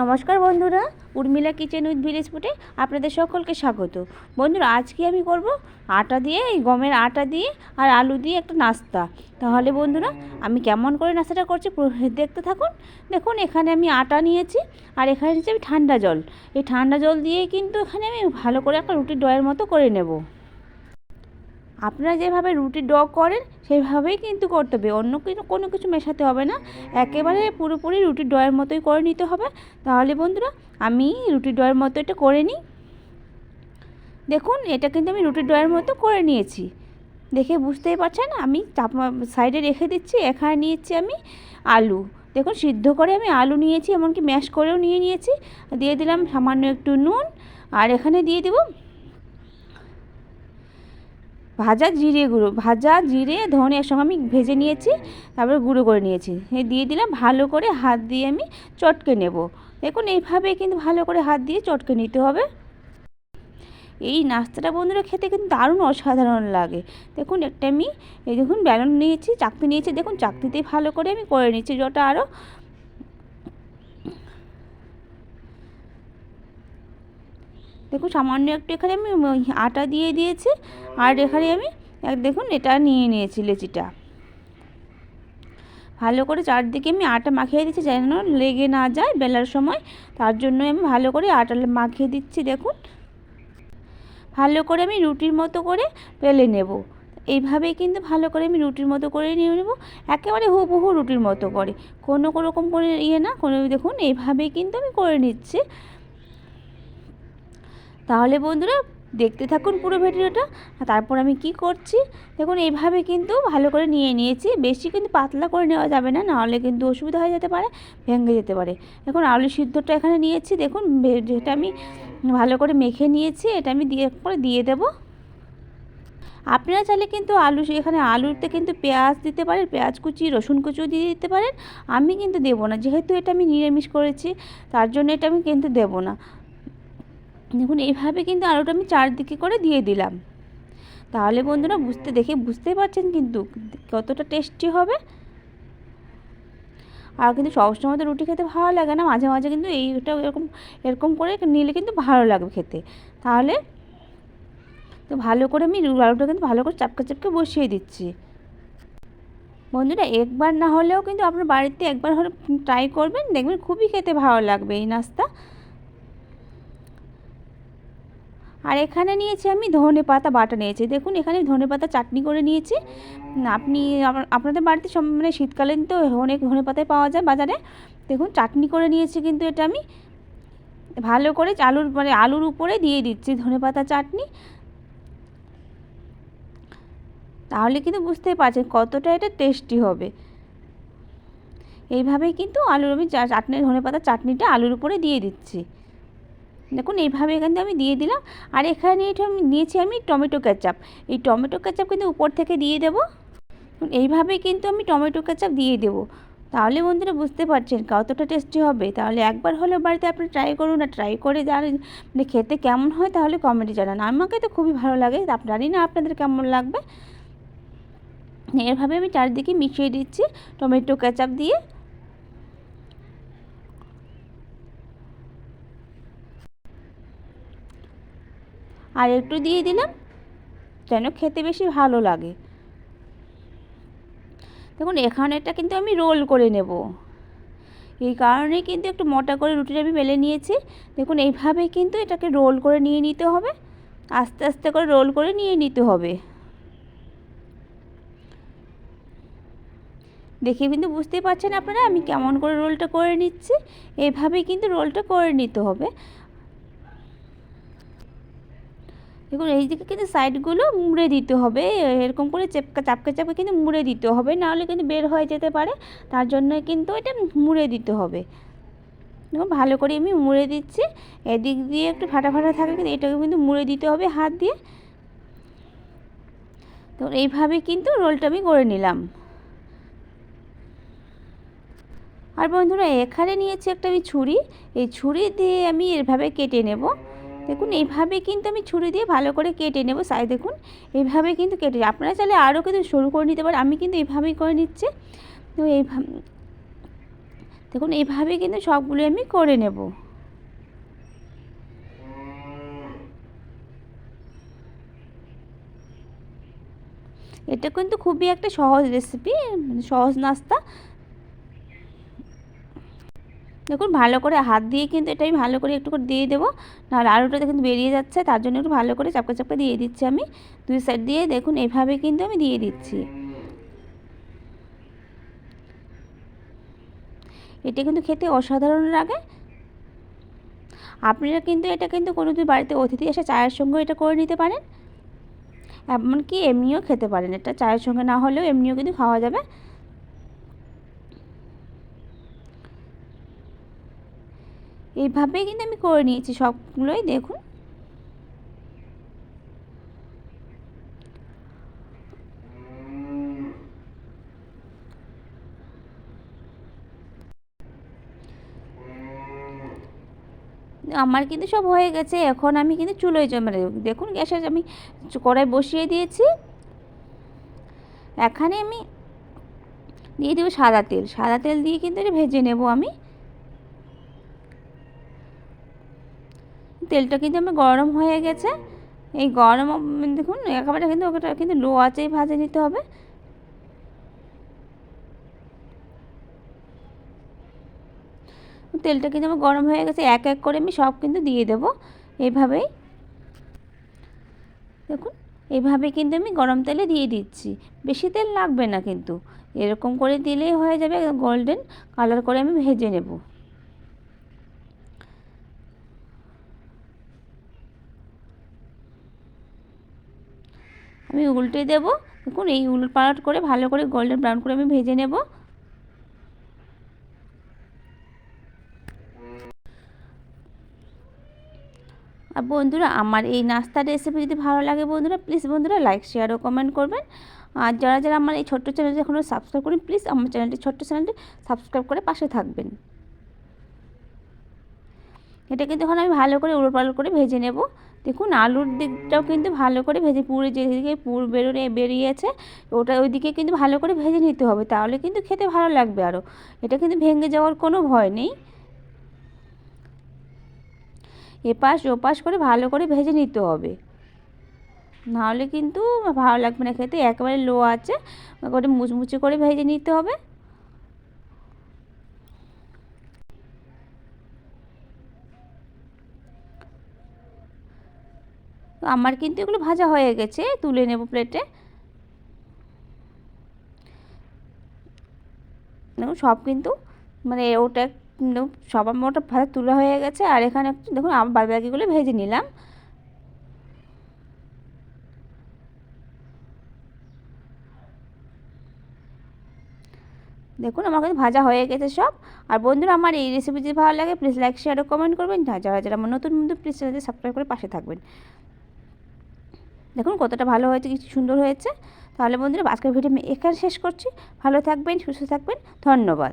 নমস্কার বন্ধুরা, Urmila kitchen with village ফুটে আপনাদের সকলকে স্বাগত। বন্ধুরা, আজকে আমি করব আটা দিয়ে, এই গমের আটা দিয়ে আর আলু দিয়ে একটা নাস্তা। তাহলে বন্ধুরা, আমি কেমন করে নাস্তাটা করছি দেখতে থাকুন। দেখুন, এখানে আমি আটা নিয়েছি আর এখানে নিয়েছি আমি ঠান্ডা জল। এই ঠান্ডা জল দিয়ে কিন্তু এখানে আমি ভালো করে একটা রুটির ডয়ের মতো করে নেব। আপনারা যেভাবে রুটি ড করেন সেইভাবেই কিন্তু করতে হবে। অন্য কিছু, কোনো কিছু মেশাতে হবে না। একেবারে পুরোপুরি রুটির ডয়ের মতোই করে নিতে হবে। তাহলে বন্ধুরা, আমি রুটির ডয়ের মতো এটা করে নিই। দেখুন, এটা কিন্তু আমি রুটির ডয়ের মতো করে নিয়েছি। দেখে বুঝতেই পারছেন, আমি চাপা সাইডে রেখে দিচ্ছি, এখানে নিয়েছি আমি আলু। দেখুন, সিদ্ধ করে আমি আলু নিয়েছি, এমনকি ম্যাশ করেও নিয়ে নিয়েছি। দিয়ে দিলাম সামান্য একটু নুন, আর এখানে দিয়ে দেবো ভাজা জিরে গুঁড়ো, ভাজা জিরে ধনে একসঙ্গে আমি ভেজে নিয়েছি, তারপরে গুঁড়ো করে নিয়েছি। দিয়ে দিলাম ভালো করে হাত দিয়ে আমি চটকে নেব। দেখুন, এইভাবে কিন্তু ভালো করে হাত দিয়ে চটকে নিতে হবে। এই নাস্তাটা বন্ধুরা খেতে কিন্তু দারুণ অসাধারণ লাগে। দেখুন, একটা আমি, এই দেখুন, ব্যালন নিয়েছি, চাকতি নিয়েছি। দেখুন চাকতিতেই ভালো করে আমি করে নিচ্ছি যটা আরও দেখুন, সামান্য একটু এখানে আমি আটা দিয়ে দিয়েছি, আর এখানে আমি দেখুন, এটা নিয়ে নিয়েছি লেচিটা। ভালো করে চারদিকে আমি আটা মাখিয়ে দিচ্ছি, যেন লেগে না যায় বেলার সময়। তার জন্য আমি ভালো করে আটা মাখিয়ে দিচ্ছি, দেখুন। ভালো করে আমি রুটির মতো করে বেলে নেব। এইভাবেই কিন্তু ভালো করে আমি রুটির মতো করে নিয়ে নেব। একেবারে হুবহু রুটির মতো করে। কোনো রকম করে ইয়ে না, কোনো, দেখুন, এইভাবেই কিন্তু আমি করে নিচ্ছি। তাহলে বন্ধুরা দেখতে থাকুন পুরো ভিডিওটা। তারপর আমি কি করছি? দেখুন, এইভাবে কিন্তু ভালো করে নিয়ে নিয়েছি। বেশি কিন্তু পাতলা করে নেওয়া যাবে না, নাহলে কিন্তু অসুবিধা হয়ে যেতে পারে, ভেঙে যেতে পারে। দেখুন আলু সিদ্ধটা এখানে নিয়েছি। দেখুন যেটা আমি ভালো করে মেখে নিয়েছি, এটা আমি দিয়ে, করে দিয়ে দেবো। আপনারা চাইলে কিন্তু আলু, এখানে আলুতে কিন্তু পেঁয়াজ দিতে পারেন, পেঁয়াজ কুচি, রসুন কুচিও দিয়ে দিতে পারেন। আমি কিন্তু দেবো না, যেহেতু এটা আমি নিরামিষ করেছি, তার জন্য এটা আমি কিন্তু দেবো না। দেখুন, এইভাবে কিন্তু আলুটা আমি চারদিকে করে দিয়ে দিলাম। তাহলে বন্ধুরা বুঝতে, দেখে বুঝতেই পারছেন কিন্তু কতটা টেস্টি হবে। আর কিন্তু সবসময় তো রুটি খেতে ভালো লাগে না, মাঝে মাঝে কিন্তু এইটা এরকম এরকম করে নিলে কিন্তু ভালো লাগবে খেতে। তাহলে তো ভালো করে আমি আলুটা কিন্তু ভালো করে চাপকে চাপকে বসিয়ে দিচ্ছি। বন্ধুরা, একবার না হলেও কিন্তু আপনার বাড়িতে একবার হলে ট্রাই করবেন, দেখবেন খুবই খেতে ভালো লাগবে এই নাস্তা। আর এখানে নিয়েছি আমি ধনে পাতা বাটা নিয়েছি। দেখুন, এখানে ধনে পাতা চাটনি করে নিয়েছি। আপনি আপনাদের বাড়িতে সব মানে শীতকালীন তো অনেক ধনে পাতায় পাওয়া যায় বাজারে। দেখুন, চাটনি করে নিয়েছি কিন্তু এটা আমি। ভালো করে আলুর মানে আলুর উপরে দিয়ে দিচ্ছি ধনে পাতা চাটনি। তাহলে কিন্তু বুঝতেই পারছেন কতটা এটা টেস্টি হবে। এইভাবেই কিন্তু আলুর আমি চাটনি ধনে পাতা চাটনিটা আলুর উপরে দিয়ে দিচ্ছি। দেখুন, এইভাবে এখানে আমি দিয়ে দিলাম। আর এখানে এটা আমি নিয়েছি আমি টমেটো কেচাপ। এই টমেটো কেচাপ কিন্তু উপর থেকে দিয়ে দেবো। এইভাবে কিন্তু আমি টমেটো কেচাপ দিয়ে দেবো। তাহলে বন্ধুরা বুঝতে পারছেন কতটা টেস্টি হবে। তাহলে একবার হলেও বাড়িতে আপনি ট্রাই করুন আর ট্রাই করে জানেন মানে খেতে কেমন হয়, তাহলে কমেন্টে জানান। আমাকে তো খুবই ভালো লাগে জানি না আপনাদের কেমন লাগবে। এভাবে আমি চারিদিকে মিশিয়ে দিচ্ছি টমেটো কেচাপ দিয়ে। আর একটু দিয়ে দিলাম, যেন খেতে বেশি ভালো লাগে। দেখুন এখানেটা কিন্তু আমি রোল করে নেব। এই কারণে কিন্তু একটু মোটা করে রুটিটা আমি মেলে নিয়েছি। দেখুন, এইভাবে কিন্তু এটাকে রোল করে নিয়ে নিতে হবে। আস্তে আস্তে করে রোল করে নিয়ে নিতে হবে। দেখে কিন্তু বুঝতেই পারছেন আপনারা, আমি কেমন করে রোলটা করে নিচ্ছি। এভাবেই কিন্তু রোলটা করে নিতে হবে। দেখুন, এই দিকে কিন্তু সাইডগুলো মুড়ে দিতে হবে। এরকম করে চেপকা, চাপকে চাপকে কিন্তু মুড়ে দিতে হবে। নাহলে কিন্তু বের হয়ে যেতে পারে। তার জন্য কিন্তু এটা মুড়ে দিতে হবে। দেখুন, ভালো করে আমি মুড়ে দিচ্ছি। এদিক দিয়ে একটু ফাটা ফাটা থাকে কিন্তু এটাকে কিন্তু মুড়ে দিতে হবে হাত দিয়ে। তো এইভাবে কিন্তু রোলটা আমি করে নিলাম। আর বন্ধুরা, এখানে নিয়েছি একটা আমি ছুরি। এই ছুরি দিয়ে আমি এভাবে কেটে নেব। দেখুন এইভাবে কিন্তু আমি ছুরি দিয়ে ভালো করে কেটে নেব সাই দেখুন এইভাবে কিন্তু কেটে আপনারা চাইলে আরও কিন্তু সরু করে নিতে পারেন, আমি কিন্তু এইভাবেই করে নিচ্ছি। তো এইভাবে, দেখুন এইভাবে কিন্তু সবগুলো আমি করে নেব। এটা কিন্তু খুবই একটা সহজ রেসিপি সহজ নাস্তা। দেখুন, ভালো করে হাত দিয়ে কিন্তু এটা আমি ভালো করে একটু করে দিয়ে দেবো। নাহলে আলুটাতে কিন্তু বেরিয়ে যাচ্ছে, তার জন্য একটু ভালো করে চাপকে চাপকে দিয়ে দিচ্ছি আমি। দুই সাইড দিয়ে দেখুন, এভাবে কিন্তু আমি দিয়ে দিচ্ছি। এটা কিন্তু খেতে অসাধারণ লাগে। আপনারা কিন্তু এটা কিন্তু কোনো দিন বাড়িতে অতিথি এসে চায়ের সঙ্গে এটা করে নিতে পারেন। এমনকি এমনিও খেতে পারেন। এটা চায়ের সঙ্গে না হলেও এমনিও কিন্তু খাওয়া যাবে। এইভাবেই কিন্তু আমি করে নিয়েছি সবগুলোই, দেখুন। আমার কিন্তু সব হয়ে গেছে, এখন আমি কিন্তু চুলোয় মানে দেখুন গ্যাসে আমি কড়াই বসিয়ে দিয়েছি। এখানে আমি দিয়ে দেবো সাদা তেল। সাদা তেল দিয়ে কিন্তু এটা ভেজে নেব আমি। তেলটা কিন্তু আমার গরম হয়ে গেছে। এই গরম, দেখুন, একেবারে কিন্তু ওটা কিন্তু লো আঁচেই ভাজে নিতে হবে। তেলটা কিন্তু আমার গরম হয়ে গেছে, এক এক করে আমি সব কিন্তু দিয়ে দেব এইভাবেই দেখুন এইভাবে কিন্তু আমি গরম তেলে দিয়ে দিচ্ছি। বেশি তেল লাগবে না কিন্তু, এরকম করে দিলেই হয়ে যাবে গোল্ডেন, কালার করে আমি ভেজে নেব। আমি উল্টে দেব, দেখুন এই উলট পালট করে ভালো করে গোল্ডেন ব্রাউন করে আমি ভেজে নেব। আর বন্ধুরা, আমার এই নাস্তার রেসিপি যদি ভালো লাগে বন্ধুরা প্লিজ বন্ধুরা লাইক শেয়ার ও কমেন্ট করবেন। আর যারা যারা আমার এই ছোট্ট চ্যানেলটি এখনও সাবস্ক্রাইব করেন প্লিজ আমার চ্যানেলটি ছোট্ট চ্যানেলটি সাবস্ক্রাইব করে পাশে থাকবেন। এটা কিন্তু এখন আমি ভালো করে উড়োপাল করে ভেজে নেব। দেখুন, আলুর দিকটাও কিন্তু ভালো করে ভেজে, পুরে যেদিকে পুর বেরোনে, বেরিয়েছে, ওটা ওইদিকে কিন্তু ভালো করে ভেজে নিতে হবে, তাহলে কিন্তু খেতে ভালো লাগবে আরও এটা কিন্তু ভেঙে যাওয়ার কোনো ভয় নেই। এপাশ ওপাশ করে ভালো করে ভেজে নিতে হবে। নাহলে কিন্তু ভালো লাগবে না খেতে, একেবারে লো আছে করে মুচমুচে করে ভেজে নিতে হবে। আমার কিন্তু এগুলো ভাজা হয়ে গেছে, তুলে নেব প্লেটে দেখুন, সব কিন্তু মানে ওটা সবার মোটা ভাজা তুলা হয়ে গেছে, আর এখানে দেখুন, আমার বাদ বাকিগুলো ভেজে নিলাম। দেখুন, আমার কাছে ভাজা হয়ে গেছে সব। আর বন্ধুরা, আমার এই রেসিপি যদি ভালো লাগে প্লিজ লাইক শেয়ার ও কমেন্ট করবেন যারা যারা আমার নতুন বন্ধু প্লিজ চ্যানেলটি সাবস্ক্রাইব করে পাশে থাকবেন। দেখুন কতটা ভালো হয়েছে কিছু সুন্দর হয়েছে। তাহলে বন্ধুরা, আজকের ভিডিও আমি এখানে শেষ করছি। ভালো থাকবেন, সুস্থ থাকবেন। ধন্যবাদ।